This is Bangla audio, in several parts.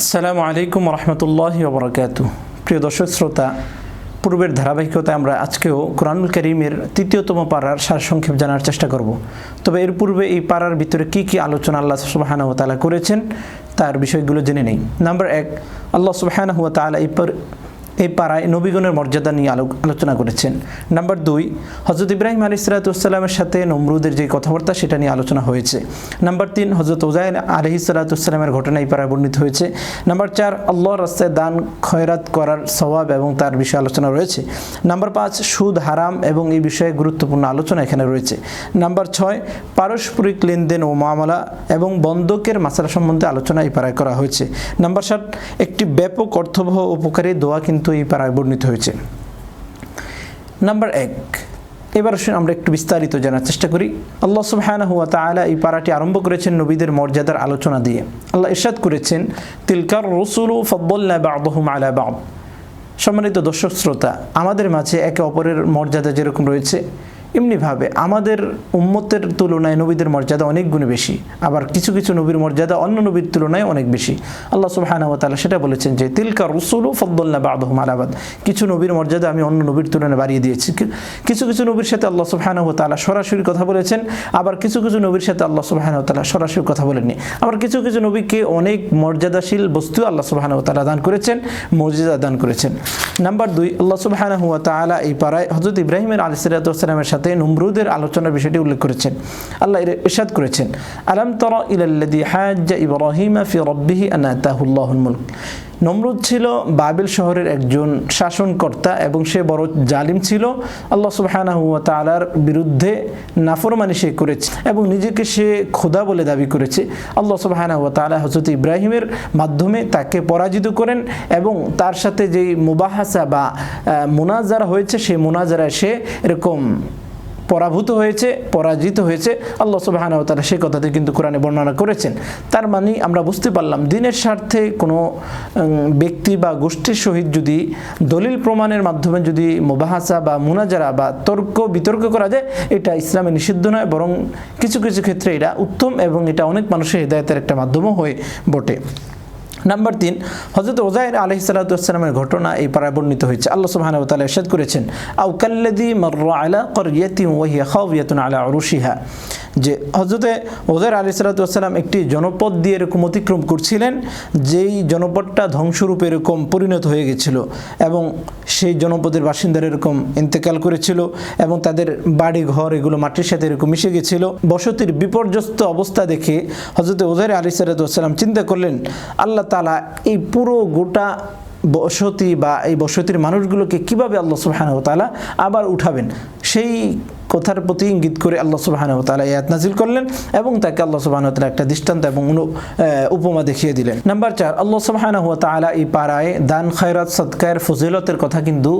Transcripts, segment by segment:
আসসালামু আলাইকুম রহমতুল্লাহ বরকাত প্রিয় দর্শক শ্রোতা, পূর্বের ধারাবাহিকতায় আমরা আজকেও কোরআনুল করিমের তৃতীয়তম পাড়ার সারসংক্ষেপ জানার চেষ্টা করব। তবে এর পূর্বে এই পাড়ার ভিতরে কি কি আলোচনা আল্লাহ সুবাহান তালা করেছেন, তার বিষয়গুলো জেনে নেই। নাম্বার এক, আল্লাহ সুবাহান হুয়া তালা এই এই পাড়ায় নবীগণের মর্যাদা নিয়ে আলো আলোচনা করেছেন। নাম্বার দুই হজরত ইব্রাহিম আলী সালাতামের সাথে নমরুদের যে কথাবার্তা সেটা নিয়ে আলোচনা হয়েছে। নাম্বার তিন হজরত ওজাইন আলহি সালাতামের ঘটনা এই পাড়ায় বর্ণিত হয়েছে। নাম্বার চার, আল্লাহর রাস্তায় দান, খয়রাত করার স্বভাব এবং তার বিষয়ে আলোচনা রয়েছে। নাম্বার পাঁচ, সুদ, হারাম এবং এই বিষয়ে গুরুত্বপূর্ণ আলোচনা এখানে রয়েছে। নাম্বার ছয়, পারস্পরিক লেনদেন ও মামলা এবং বন্ধকের মাসালা সম্বন্ধে আলোচনা এই পাড়ায় করা হয়েছে। নাম্বার সাত, একটি ব্যাপক অর্থবহ উপকারী দোয়া কিন্তু এই পাড়ায় বর্ণিত হয়েছে। নাম্বার এক, এবার আমরা একটু বিস্তারিত জানার চেষ্টা করি। আল্লাহ সুবহানাহু হুয়া তাআলা এই পাড়াটি আরম্ভ করেছেন নবীদের মর্যাদার আলোচনা দিয়ে। আল্লাহ ইরশাদ করেছেন, তিলকার রসুলু ফব্বল্লা বাদহুম আলা বাব সম্মানিত দর্শক শ্রোতা, আমাদের মাঝে একে অপরের মর্যাদা যেরকম রয়েছে এমনিভাবে আমাদের উম্মতের তুলনায় নবীদের মর্যাদা অনেক গুণে বেশি। আবার কিছু কিছু নবীর মর্যাদা অন্য নবীর তুলনায় অনেক বেশি। আল্লাহ সুবহানাহু ওয়া সেটা বলেছেন যে, তিলকা রসুলু ফদ্দুল্লাহ বাদহুম আলাবাদ কিছু নবীর মর্যাদা আমি অন্য নবীর তুলনায় বাড়িয়ে দিয়েছি। কিছু কিছু নবীর সাথে আল্লাহ তাআলা সরাসরি কথা বলেছেন, আবার কিছু কিছু নবীর সাথে আল্লাহ তাআলা সরাসরি কথা বলেননি। আবার কিছু কিছু নবীকে অনেক মর্যাদাশীল বস্তু আল্লাহ তাআলা দান করেছেন, মর্যাদা দান করেছেন। নাম্বার দুই, আল্লাহ সুবহানাহু ওয়া তাআলা এই পাড়ায় হযরত ইব্রাহিমের সালাতু ওয়াসসালামের সাথে নমরুদের আলোচনার বিষয়টি উল্লেখ করেছেন। আল্লাহ ইরশাদ করেছেন, আলাম তারা ইলাল্লাযী হাজ্জা ইব্রাহিমা ফি রাব্বিহি আন আতাহুল্লাহুল মুলক। নমরুদ ছিল বাবিল শহরের একজন শাসনকর্তা এবং সে বড় জালিম ছিল। আল্লাহ সুবহানাহু ওয়া তাআলার বিরুদ্ধে নাফরমানি সে করেছে এবং নিজেকে সে খোদা বলে দাবি করেছে। আল্লাহ সুবহানাহু ওয়া তাআলা হযরত ইব্রাহিমের মাধ্যমে তাকে পরাজিত করেন এবং তার সাথে যেই মুবাহাসা বা মুনাজারা হয়েছে, সেই মুনাজারায় সে এরকম পরাভূত হয়েছে, পরাজিত হয়েছে। আল্লাহ সুবাহানা তারা সেই কথাটি কিন্তু কোরআনে বর্ণনা করেছেন। তার মানে আমরা বুঝতে পারলাম, দিনের স্বার্থে কোনো ব্যক্তি বা গোষ্ঠীর সহিত যদি দলিল প্রমাণের মাধ্যমে যদি মোবাহাসা বা মুনাজারা বা তর্ক বিতর্ক করা যায়, এটা ইসলামে নিষিদ্ধ নয়, বরং কিছু কিছু ক্ষেত্রে এটা উত্তম এবং এটা অনেক মানুষের হৃদায়তের একটা মাধ্যমও হয়ে বটে। নাম্বার তিন হজরত ওজাইর আলহি সালাতামের ঘটনা এই পাড়ায় বর্ণিত হয়েছে। আল্লাহ সুবহানাহু ওয়া তাআলা ইরশাদ করেছেন আও কাল্লাযী মাররা আলা ক্বরিয়াতিন ওয়া হিয়া খাওয়িয়াতুন আলা উরুশিহা। যে হজরতে ওজাইর আলী সালাতাম একটি জনপদ দিয়ে এরকম অতিক্রম করছিলেন, যেই জনপদটা ধ্বংসরূপে এরকম পরিণত হয়ে গেছিল এবং সেই জনপদের বাসিন্দারা এরকম ইন্তেকাল করেছিল এবং তাদের বাড়ি ঘর এগুলো মাটির সাথে এরকম মিশে গেছিল। বসতির বিপর্যস্ত অবস্থা দেখে হজরত ওজাইর আলী সালাতাম চিন্তা করলেন, আল্লাহ তালা এই পুরো গোটা বসতি বা এই বসতির মানুষগুলোকে কীভাবে আল্লাহ সুবহানাহু তালা আবার উঠাবেন? সেই কথার প্রতি ইঙ্গিত করে আল্লাহ সুবহানাহু তালা ইয়াত নাজিল করলেন এবং তাকে আল্লাহ সুবহানাহু তালা একটা দৃষ্টান্ত এবং অনু- উপমা দেখিয়ে দিলেন। নাম্বার চার, আল্লাহ সুবহানাহু তাআলা এই পাড়ায় দান, খায়রাত সৎকায়ের ফজিলতের কথা কিন্তু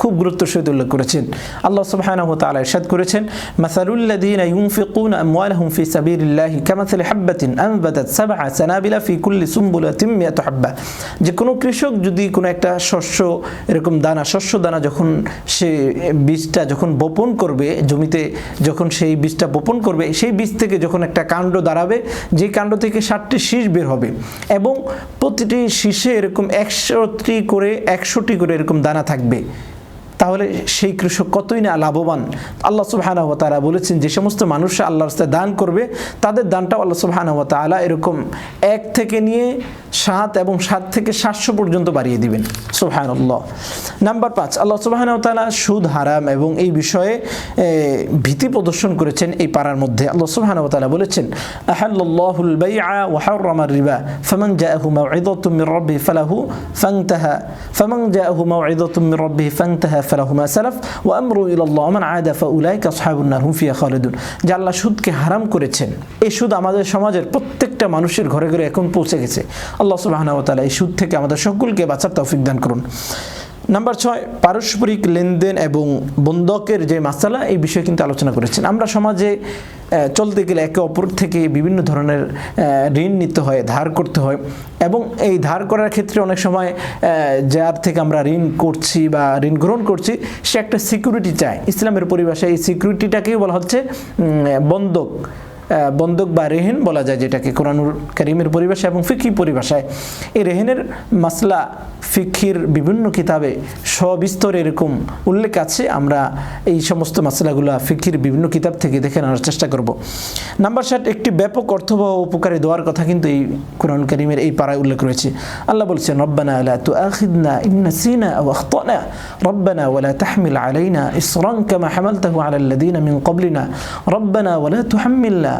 খুব গুরুত্ব সহিত উল্লেখ করেছেন। আল্লাহ সুবহানাহু ওয়া তাআলা ইরশাদ করেছেন, মাসালুল্লাযীনা ইউনফিকুনা আমওয়ালাহুম ফি সাবিলিল্লাহি কামাসালি হাববাতিন আনবাতাত সাবআ সানাবিলা ফি কুল্লি সুমবুলাতিন মিয়াতু হাব্বা। যে কোনো কৃষক যদি কোনো একটা শস্য, এরকম দানা, শস্য দানা যখন সে বীজটা যখন বপন করবে, জমিতে যখন সেই বীজটা বপন করবে, সেই বীজ থেকে যখন একটা কাণ্ড দাঁড়াবে, যে কাণ্ড থেকে ষাটটি শীষ বের হবে এবং প্রতিটি শীষে এরকম একশোটি করে একশোটি করে এরকম দানা থাকবে। তাহলে সেই কৃষক কতই না লাভবান? আল্লাহ সুবহানাহু তাআলা বলেছেন, যে সমস্ত মানুষ আল্লাহর রাস্তায় দান করবে, তাদের দানটাও আল্লাহ সুবহানাহু ওয়া এরকম এক থেকে নিয়ে সাত এবং সাত থেকে সাতশো পর্যন্ত বাড়িয়ে দিবেন। সুবহানাল্লাহ। নাম্বার পাঁচ, আল্লাহ সুবহানাহু তাআলা সুদ, হারাম এবং এই বিষয়ে ভীতি প্রদর্শন করেছেন এই পাড়ার মধ্যে। আল্লাহ সুবহানাহু তাআলা বলেছেন, আহাল্লাল্লাহুল বাইআ ওয়া হাররামার রিবা, ফামান জাআহু মাউইযাতুম মির রাব্বিহি ফালাহু ফান্তাহা, ফামান জাআহু মির ফালাহু মা সালাফ ওয়া আমরু ইলাল্লাহ মান আদা ফাউলাইকা আসহাবুন নার হুম ফিহা খালিদুন। যে আল্লাহ সুদকে হারাম করেছেন, এই সুদ আমাদের সমাজের প্রত্যেকটা মানুষের ঘরে ঘরে এখন পৌঁছে গেছে। আল্লাহ সুবহানাহু ওয়া তাআলা এই সুদ থেকে আমাদের সকলকে বাঁচার তৌফিক দান করুন। নাম্বার ছয়, পারস্পরিক লেনদেন এবং বন্ধকের যে মাসালা, এই বিষয়ে কিন্তু আলোচনা করেছেন। আমরা সমাজে চলতে গেলে একে অপর থেকে বিভিন্ন ধরনের ঋণ নিতে হয়, ধার করতে হয় এবং এই ধার করার ক্ষেত্রে অনেক সময় যার থেকে আমরা ঋণ করছি বা ঋণ গ্রহণ করছি, সে একটা সিকিউরিটি চায়। ইসলামের পরিভাষায় এই সিকিউরিটিটাকেই বলা হচ্ছে বন্ধক। বন্দুক বা রেহেন বলা যায় যেটাকে কোরআনুর করিমের পরিভাষায় এবং ফিকি পরিভাষায়। এই রেহেনের মাসলা ফিকির বিভিন্ন কিতাবে সবিস্তর এরকম উল্লেখ আছে। আমরা এই সমস্ত মাসলাগুলো ফিকির বিভিন্ন কিতাব থেকে দেখে নেওয়ার চেষ্টা করব। নাম্বার ষাট একটি ব্যাপক অর্থবহ উপকারে দেওয়ার কথা কিন্তু এই কোরআন করিমের এই পাড়ায় উল্লেখ রয়েছে। আল্লাহ বলছেন, রব্বানা আলা তু আখিদনা ইন্নাসিনা ওয়া আখতানা। রব্বানা ওয়া লা তাহমিল আলাইনা ইসরান কামা হামালতাহু আলাল্লাদিনা মিন ক্বাবলিনা। রব্বানা ওয়া লা তুহাম্মিলনা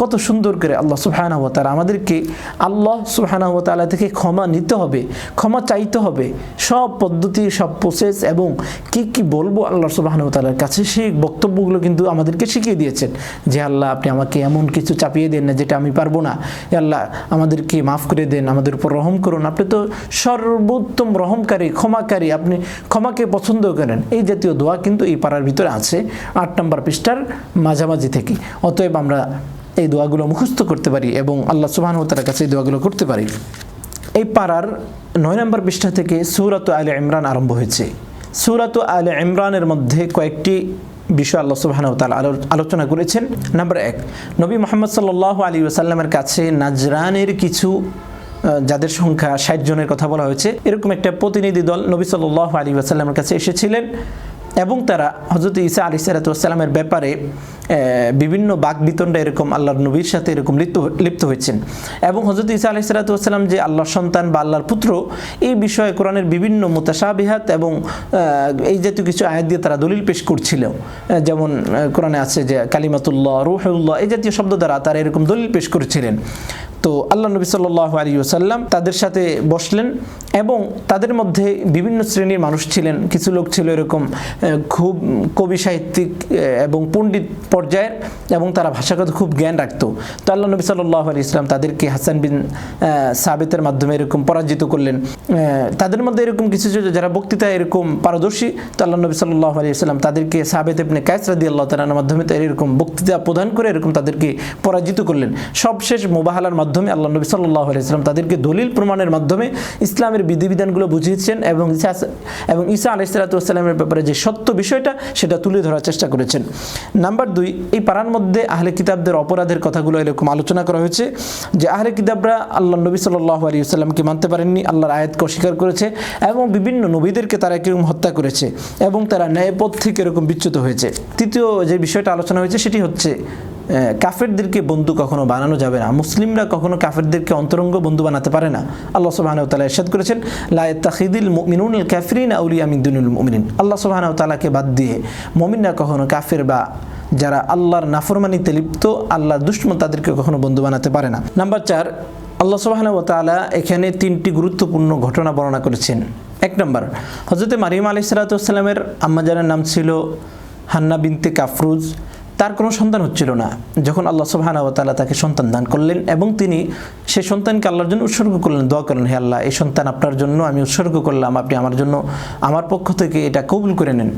কত সুন্দর করে আল্লাহ সুবহানাহু ওয়া আমাদেরকে আল্লাহ সুবহানাহু ওয়া তাআলা থেকে ক্ষমা নিতে হবে, ক্ষমা চাইতে হবে। সব পদ্ধতি, সব প্রসেস এবং কি কি বলব আল্লাহ সুবহানাহু ওয়া তাআলার কাছে সেই বক্তব্যগুলো কিন্তু আমাদেরকে শিখিয়ে দিয়েছেন যে, আল্লাহ, আপনি আমাকে এমন কিছু চাপিয়ে দেন না যেটা আমি পারব না। আল্লাহ, আমাদেরকে মাফ করে দেন, আমাদের উপর রহম করুন। আপনি তো সর্বোত্তম রহমকারী, ক্ষমাকারী, আপনি ক্ষমাকে পছন্দ করেন। এই জাতীয় দোয়া কিন্তু এই পাড়ার ভিতরে আছে, আট নম্বর পৃষ্ঠার মাঝামাঝি থেকে। অতএব আমরা এই দোয়াগুলো মুখস্থ করতে পারি এবং আল্লাহ সুবাহানুতার কাছে এই দোয়াগুলো করতে পারি। এই পাড়ার নয় নম্বর পৃষ্ঠা থেকে সুরাত আলে ইমরান আরম্ভ হয়েছে। সুরাত আলে ইমরানের মধ্যে কয়েকটি বিষয় আল্লাহ সুবাহানু তাল আলোচনা করেছেন। নাম্বার এক, নবী মোহাম্মদ সাল্লাহ আলী ওসাল্লামের কাছে নাজরানের কিছু যাদের সংখ্যা ষাট জনের কথা বলা হয়েছে, এরকম একটা প্রতিনিধি দল নবী সাল্লাহ আলী ওসাল্লামের কাছে এসেছিলেন এবং তারা হজরত ইসা আলি সালাতামের ব্যাপারে বিভিন্ন বাক বিতণ্ডা এরকম আল্লাহর নবীর সাথে এরকম লিপ্ত লিপ্ত হয়েছেন। এবং হজরত ইসা আলাইসালাতাম যে আল্লাহর সন্তান বা আল্লাহর পুত্র, এই বিষয়ে কোরআনের বিভিন্ন মোতাসাবিহাত এবং এই জাতীয় কিছু আয়াত দিয়ে তারা দলিল পেশ করছিল। যেমন কোরআনে আছে যে কালিমাতুল্লাহ, রুহুল্লাহ, এই জাতীয় শব্দ দ্বারা তারা এরকম দলিল পেশ করেছিলেন। তো আল্লাহ নবী সাল্লাহ আলী তাদের সাথে বসলেন এবং তাদের মধ্যে বিভিন্ন শ্রেণির মানুষ ছিলেন। কিছু লোক ছিল এরকম খুব কবি সাহিত্যিক এবং পণ্ডিত পর্যায়ের এবং তারা ভাষাগত খুব জ্ঞান রাখত। তো আল্লাহ নবী সাল্লাহ আলী ইসলাম তাদেরকে হাসান বিন সাবেতের মাধ্যমে এরকম পরাজিত করলেন। তাদের মধ্যে এরকম কিছু যারা বক্তৃতা এরকম পারদর্শী। তো আল্লাহ নবী সাল্লাহ আলী ইসলাম তাদেরকে সাবেত আপনি কায়সরাদি আল্লাহ তালার মাধ্যমে এরকম বক্তৃতা প্রদান করে এরকম তাদেরকে পরাজিত করলেন। সবশেষ মোবাহালার মাধ্যমে মাধ্যমে আল্লাহ নবী সাল্লাহ আলাইসলাম তাদেরকে দলিল প্রমাণের মাধ্যমে ইসলামের বিধিবিধানগুলো বুঝিয়েছেন এবং ইসা এবং ঈসা আলাইসালাতামের ব্যাপারে যে সত্য বিষয়টা সেটা তুলে ধরার চেষ্টা করেছেন। নাম্বার দুই, এই পাড়ার মধ্যে আহলে কিতাবদের অপরাধের কথাগুলো এরকম আলোচনা করা হয়েছে যে আহলে কিতাবরা আল্লাহ নবী সাল্লাহ আলী সাল্লামকে মানতে পারেননি, আল্লাহর আয়াতকে অস্বীকার করেছে এবং বিভিন্ন নবীদেরকে তারা কীরকম হত্যা করেছে এবং তারা ন্যায়পথ থেকে এরকম বিচ্যুত হয়েছে। তৃতীয় যে বিষয়টা আলোচনা হয়েছে সেটি হচ্ছে কাফেরদেরকে বন্ধু কখনো বানানো যাবে না। মুসলিমরা কখনো কাফেরদেরকে অন্তরঙ্গ বন্ধু বানাতে পারে না। আল্লাহ সুবাহান তালা এরশাদ করেছেন লায়তাহিদিল মিনুল কাফরিন আউলিয়া মিদুনুল মুমিনিন। আল্লাহ সুবাহান তালাকে বাদ দিয়ে মমিনরা কখনো কাফের বা যারা আল্লাহর নাফরমানিতে লিপ্ত, আল্লাহর দুশ্মন তাদেরকে কখনো বন্ধু বানাতে পারে না। নাম্বার চার, আল্লাহ সুবাহান তালা এখানে তিনটি গুরুত্বপূর্ণ ঘটনা বর্ণনা করেছেন। এক নম্বর হজরতে মারিম আলি সালাতামের আম্মাজানের নাম ছিল হান্না বিনতে কাফরুজ। তার কোনো সন্তান হচ্ছিল না। যখন আল্লাহ সুবাহানা তালা তাকে সন্তান দান করলেন এবং তিনি সেই সন্তানকে আল্লাহর জন্য উৎসর্গ করলেন, দোয়া করলেন, হে আল্লাহ, এই সন্তান আপনার জন্য আমি উৎসর্গ করলাম, আপনি আমার জন্য আমার পক্ষ থেকে এটা কবুল করে নেন।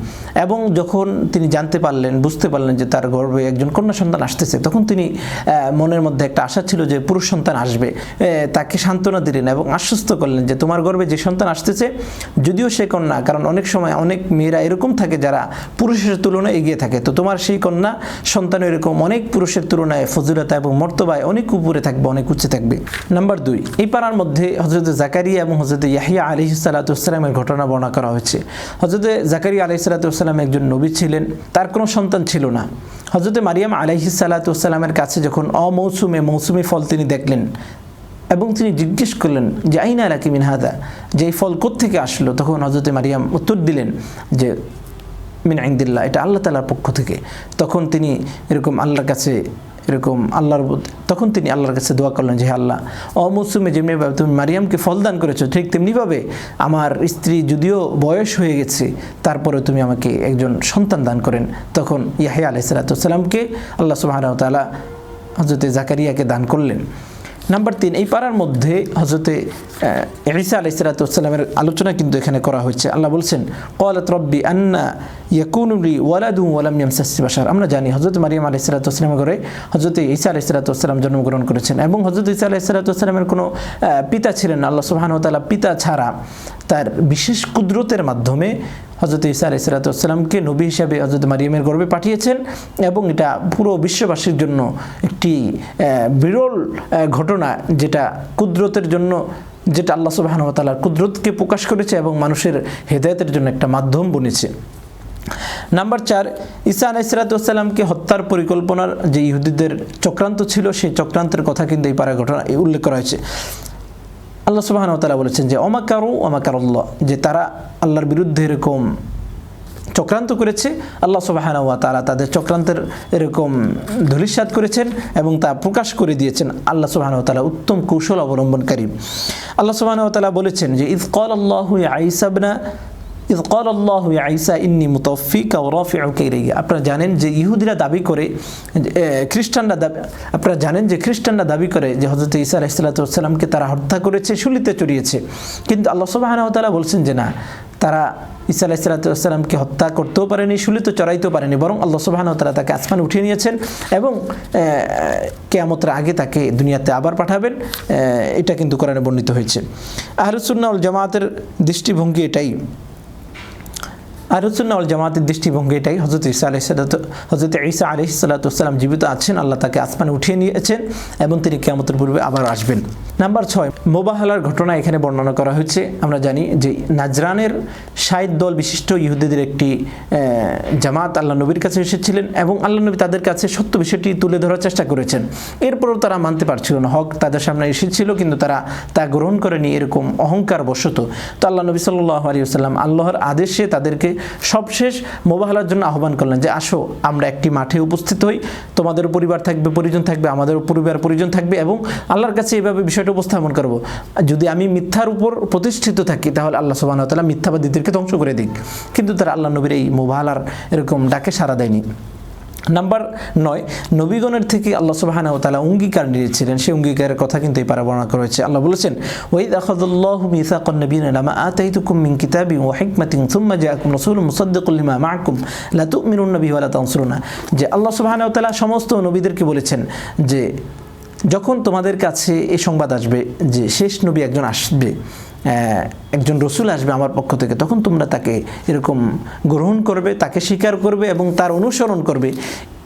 এবং যখন তিনি জানতে পারলেন, বুঝতে পারলেন যে তার গর্বে একজন কন্যা সন্তান আসতেছে, তখন তিনি মনের মধ্যে একটা আশা ছিল যে পুরুষ সন্তান আসবে। তাকে সান্ত্বনা দিলেন এবং আশ্বস্ত করলেন যে তোমার গর্বে যে সন্তান আসতেছে, যদিও সে কন্যা, কারণ অনেক সময় অনেক মেয়েরা এরকম থাকে যারা পুরুষের তুলনায় এগিয়ে থাকে। তো তোমার সেই কন্যা সন্তান এরকম অনেক পুরুষের তুলনায় ফজিলতা এবং মর্তবায় অনেক উপরে থাকবে, অনেক উচ্চে থাকবে। নাম্বার দুই, এই পাড়ার মধ্যে হজরত জাকারিয়া এবং হজরত ইয়াহিয়া আলি সালাতামের ঘটনা বর্ণনা করা হয়েছে। হজরত জাকারিয়া আলি সালাতাম একজন নবী ছিলেন, তার কোনো সন্তান ছিল না। হজরত মারিয়াম আলাইহি সালাতামের কাছে যখন অমৌসুমে মৌসুমি ফল তিনি দেখলেন এবং তিনি জিজ্ঞেস করলেন, যে আইনা আলাকি মিনহাদা যে এই ফল থেকে আসলো? তখন হজরত মারিয়াম উত্তর দিলেন যে মিন আইন্দিল্লা এটা আল্লাহ তালার পক্ষ থেকে। তখন তিনি এরকম আল্লাহর কাছে, এরকম আল্লাহর তখন তিনি আল্লাহর কাছে দোয়া করলেন যে আল্লাহ অমৌসুমে যেমনিভাবে তুমি মারিয়ামকে ফলদান করেছ, ঠিক তেমনিভাবে আমার স্ত্রী যদিও বয়স হয়ে গেছে তারপরে তুমি আমাকে একজন সন্তান দান করেন। তখন ইয়াহিয়া আলাইসালাতামকে আল্লাহ সুবাহ তালা হজরতে জাকারিয়াকে দান করলেন। নাম্বার তিন, এই পাড়ার মধ্যে হজরতে ইসা আলাই সালাতামের আলোচনা কিন্তু এখানে করা হয়েছে আল্লাহ বলছেন কলাত রব্বি আন্না ইয়াকুনুলি ওয়ালাদু ওয়ালাম ইয়ামসাসি বাসার আমরা জানি হজরত মারিয়াম আলাই সালাতামের ঘরে হজরত ঈসা আলাই সালাতাম জন্মগ্রহণ করেছেন এবং হজরত ঈসা আলাই সালাতামের কোনো পিতা ছিলেন। আল্লাহ সুবাহান তালা পিতা ছাড়া তার বিশেষ কুদরতের মাধ্যমে হজরত ইসা আলাই সালাতামকে নবী হিসাবে হজরত মারিয়ামের গর্বে পাঠিয়েছেন এবং এটা পুরো বিশ্ববাসীর জন্য একটি বিরল ঘটনা যেটা কুদরতের জন্য, যেটা আল্লাহ সুবাহান তালার কুদরতকে প্রকাশ করেছে এবং মানুষের হেদায়তের জন্য একটা মাধ্যম বনেছে। নাম্বার চার, ঈসা আলাইসালাতামকে হত্যার পরিকল্পনার যে ইহুদিদের চক্রান্ত ছিল, সেই চক্রান্তের কথা কিন্তু এই পাড়া ঘটনা উল্লেখ করা হয়েছে। আল্লাহ সুবাহান তালা বলেছেন যে অমাকারু অমাকারুল্লাহ যে তারা আল্লাহর বিরুদ্ধে এরকম চক্রান্ত করেছে, আল্লাহ সুবাহানা ওয়া তারা তাদের চক্রান্তের এরকম ধূলিসাৎ করেছেন এবং তা প্রকাশ করে দিয়েছেন আল্লাহ সুবাহানা তালা উত্তম কৌশল অবলম্বনকারী। আল্লাহ সুবাহানা তালা বলেছেন যে, ইদ কল আল্লাহ আইসাবনা ইদ কল আইসা ইন্নি মুতফিক ওরফিউকে ইলাইয়া। আপনারা জানেন যে ইহুদিরা দাবি করে খ্রিস্টানরা দাবি, আপনারা জানেন যে খ্রিস্টানরা দাবি করে যে হজরত ইসা আলাইসাল্লাতামকে তারা হত্যা করেছে শুলিতে চড়িয়েছে। কিন্তু আল্লাহ সুবাহানাহতালা বলছেন যে না, তারা ইসা আলাইসাল্লাতামকে হত্যা করতেও পারেনি শুলিতে চড়াইতেও পারেনি, বরং আল্লাহ সুবাহানাহতালা তাকে আসমান উঠিয়ে নিয়েছেন এবং কেয়ামতের আগে তাকে দুনিয়াতে আবার পাঠাবেন। এটা কিন্তু কোরআনে বর্ণিত হয়েছে। আহরুসুন্নাউল জামাতের দৃষ্টিভঙ্গি এটাই। আরুসুন্নাউল জামাতের দৃষ্টিভঙ্গি এটাই। হজরত ইসা আলহ হজরত ঈসা আলহ সালাতাম জীবিত আছেন, আল্লাহ তাকে আসমানে উঠিয়ে নিয়েছেন এবং তিনি কেমতের পূর্বে আবার আসবেন। নাম্বার ছয়, মোবাহালার ঘটনা এখানে বর্ণনা করা হয়েছে। আমরা জানি যে নাজরানের শাহিদ দল বিশিষ্ট ইহুদিদের একটি জামাত আল্লাহ নবীর কাছে এসেছিলেন এবং আল্লাহ নবী তাদের কাছে সত্য বিষয়টি তুলে ধরার চেষ্টা করেছেন। এরপরও তারা মানতে পারছিল না। হক তাদের সামনে এসেছিল, কিন্তু তারা তা গ্রহণ করেনি। এরকম অহংকার বশত তো আল্লাহ নবী সাল্লাহ আলী আল্লাহর আদেশে তাদেরকে সবশেষ মোবাহলার জন্য আহ্বান করলেন যে, আসো, আমরা একটি মাঠে উপস্থিত হই। তোমাদের পরিবার থাকবে, পরিজন থাকবে, আমাদের পরিবার পরিজন থাকবে এবং আল্লাহর কাছে এভাবে বিষয়টা উপস্থাপন করব। যদি আমি মিথ্যার উপর প্রতিষ্ঠিত থাকি, তাহলে আল্লাহ সুবাহ তালা মিথ্যাবাদীদেরকে ধ্বংস করে দিক। কিন্তু তারা আল্লাহ নবীর এই মোবাহলার এরকম ডাকে সাড়া দেয়নি। নাম্বার নয়, নবীগণের থেকে আল্লাহ সুবাহানা ও তালা অঙ্গীকার নিয়েছিলেন। সেই অঙ্গীকারের কথা কিন্তু এই পারা বর্ণনা করা হয়েছে। আল্লাহ বলেছেন ওয়াইদ আখাদুল্লাহু মিসাকান নবীনা লামা আতাইতুকুম মিন কিতাবি ওয়া হিকমাতিন সুম্মা জাআকুম রাসূলুম মুসাদ্দিকুল লিমা মাআকুম লা তু'মিনুন বিহি ওয়া যে আল্লাহ সুবহানাহু ওয়া তাআলা সমস্ত নবীদেরকে বলেছেন যে যখন তোমাদের কাছে এই সংবাদ আসবে যে শেষ নবী একজন আসবে একজন রসুল আসবে আমার পক্ষ থেকে, তখন তোমরা তাকে এরকম গ্রহণ করবে, তাকে স্বীকার করবে এবং তার অনুসরণ করবে।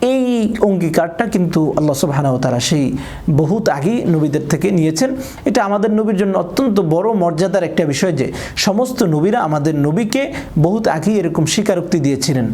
এই অঙ্গীকারটা কিন্তু আল্লাহ সুবহানাহু তারা সেই বহুত আগেই নবীদের থেকে নিয়েছেন। এটা আমাদের নবীর জন্য অত্যন্ত বড় মর্যাদার একটা বিষয় যে, সমস্ত নবীরা আমাদের নবীকে বহুত আগেই এরকম স্বীকারোক্তি দিয়েছিলেন।